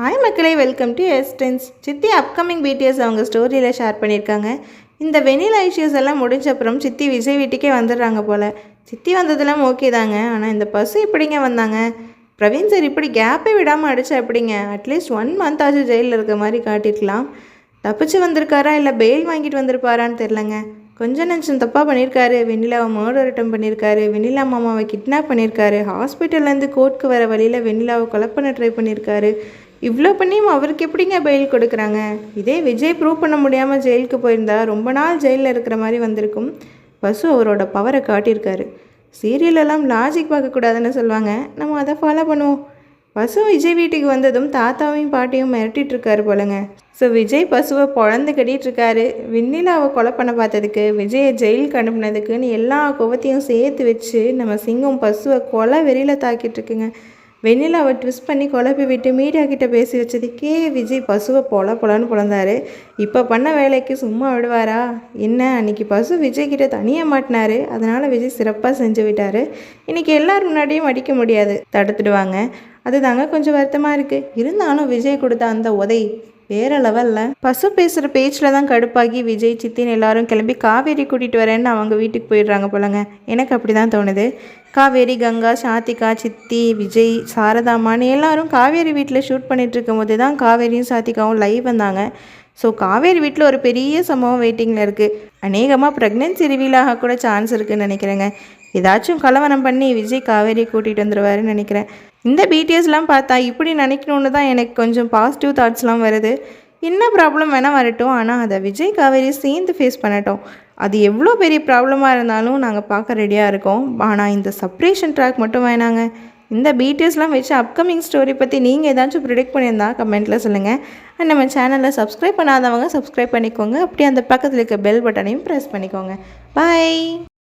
Hi மக்களே welcome to எஸ்டென்ஸ் சித்தி upcoming BDS அவங்க ஸ்டோரியில் ஷேர் பண்ணியிருக்காங்க. இந்த வெனிலா இஷ்யூஸ் எல்லாம் முடிஞ்ச அப்புறம் சித்தி விஜய் வீட்டுக்கே வந்துடுறாங்க போல். சித்தி வந்ததெல்லாம் ஓகே தாங்க ஆனால் இந்த பஸ்ஸு இப்படிங்க வந்தாங்க? பிரவீன் சார் இப்படி கேப்பே விடாமல் அடிச்சா எப்படிங்க? அட்லீஸ்ட் ஒன் மந்த் ஆச்சு ஜெயிலில் இருக்க மாதிரி காட்டியிருக்கலாம். தப்பிச்சு வந்திருக்காரா இல்லை பெயில் வாங்கிட்டு வந்திருப்பாரான்னு தெரிலங்க கொஞ்சம் நஞ்சம் தப்பாக பண்ணியிருக்காரு. வெண்ணிலாவை மர்டர் அட்டம் பண்ணியிருக்காரு. வெண்ணிலா மாமாவை கிட்னாப் பண்ணியிருக்காரு. ஹாஸ்பிட்டல்லேருந்து கோர்ட்டுக்கு வர வழியில் வெண்ணிலாவை கொலை பண்ண ட்ரை பண்ணியிருக்காரு. இவ்வளோ பண்ணியும் அவருக்கு எப்படிங்க பெயில் கொடுக்குறாங்க? இதே விஜய் ப்ரூவ் பண்ண முடியாமல் ஜெயிலுக்கு போயிருந்தா ரொம்ப நாள் ஜெயிலில் இருக்கிற மாதிரி வந்திருக்கும். பசு அவரோட பவரை காட்டியிருக்காரு. சீரியலெல்லாம் லாஜிக் பார்க்கக்கூடாதுன்னு சொல்லுவாங்க. நம்ம அதை ஃபாலோ பண்ணுவோம். பசு விஜய் வீட்டுக்கு வந்ததும் தாத்தாவையும் பாட்டியும் மிரட்டிட்டு இருக்காரு போலங்க. ஸோ விஜய் பசுவை பொழந்து கட்டிட்டு இருக்காரு. வெண்ணிலாவை கொலை பண்ண பார்த்ததுக்கு விஜயை ஜெயிலுக்கு அனுப்புனதுக்குன்னு எல்லா குவத்தையும் சேர்த்து வச்சு நம்ம சிங்கம் பசுவை கொலை வெறியில் தாக்கிட்டு இருக்குங்க. வெண்ணிலாவை ட்விஸ்ட் பண்ணி குழப்பி விட்டு மீடியா கிட்ட பேசி வச்சதுக்கே விஜய். பசுவை போல பொலன்னு பிறந்தாரு இப்போ பண்ண வேலைக்கு சும்மா விடுவாரா? என்ன? அன்னைக்கு பசு விஜய் கிட்ட தனியாக மாட்டினாரு. அதனால் விஜய் சிறப்பாக செஞ்சு விட்டார். இன்றைக்கி எல்லார் முன்னாடியும் அடிக்க முடியாது. தடுத்துடுவாங்க. அதுதாங்க கொஞ்சம் வருத்தமாக இருக்குது இருந்தாலும் விஜய் கொடுத்த அந்த உதை வேற லெவலில். பசு பேசுகிற பேச்சில் தான் கடுப்பாகி விஜய் சித்தின்னு எல்லாரும் கிளம்பி காவேரி கூட்டிகிட்டு வரேன்னு அவங்க வீட்டுக்கு போயிடுறாங்க போலங்க. எனக்கு அப்படி தான் தோணுது. காவேரி கங்கா சாத்திகா சித்தி விஜய் சாரதாமான்னு எல்லாரும் காவேரி வீட்டில் ஷூட் பண்ணிகிட்ருக்கும் போது தான் காவேரியும் சாத்திகாவும் லைவ் வந்தாங்க. ஸோ காவேரி வீட்டில் ஒரு பெரிய சம்பவம் வெயிட்டிங்கில் இருக்குது அநேகமாக ப்ரெக்னென்சி ரிவீல் ஆக கூட சான்ஸ் இருக்குதுன்னு நினைக்கிறேங்க. ஏதாச்சும் கலவரம் பண்ணி விஜய் காவேரி கூட்டிகிட்டு வந்துடுவாருன்னு நினைக்கிறேன். இந்த பிடிஎஸ்லாம் பார்த்தா இப்படி நினைக்கணுன்னு தான் எனக்கு கொஞ்சம் பாசிட்டிவ் தாட்ஸ்லாம் வருது. என்ன ப்ராப்ளம் வேணால் வரட்டும். ஆனால் அதை விஜய் காவேரி சேர்ந்து ஃபேஸ் பண்ணட்டும். அது எவ்வளோ பெரிய ப்ராப்ளமாக இருந்தாலும் நாங்கள் பார்க்க ரெடியாக இருக்கோம். ஆனால் இந்த செப்ரேஷன் ட்ராக் மட்டும் வேணாங்க. இந்த பிடிஎஸ்லாம் வச்சு அப்கமிங் ஸ்டோரி பற்றி நீங்கள் ஏதாச்சும் ப்ரிடிக்ட் பண்ணியிருந்தா கமெண்ட்டில் சொல்லுங்கள் அண்ட் நம்ம சேனலில் சப்ஸ்கிரைப் பண்ணாதவங்க சப்ஸ்கிரைப் பண்ணிக்கோங்க. அப்படியே அந்த பக்கத்தில் இருக்க பெல் பட்டனையும் ப்ரெஸ் பண்ணிக்கோங்க. பாய்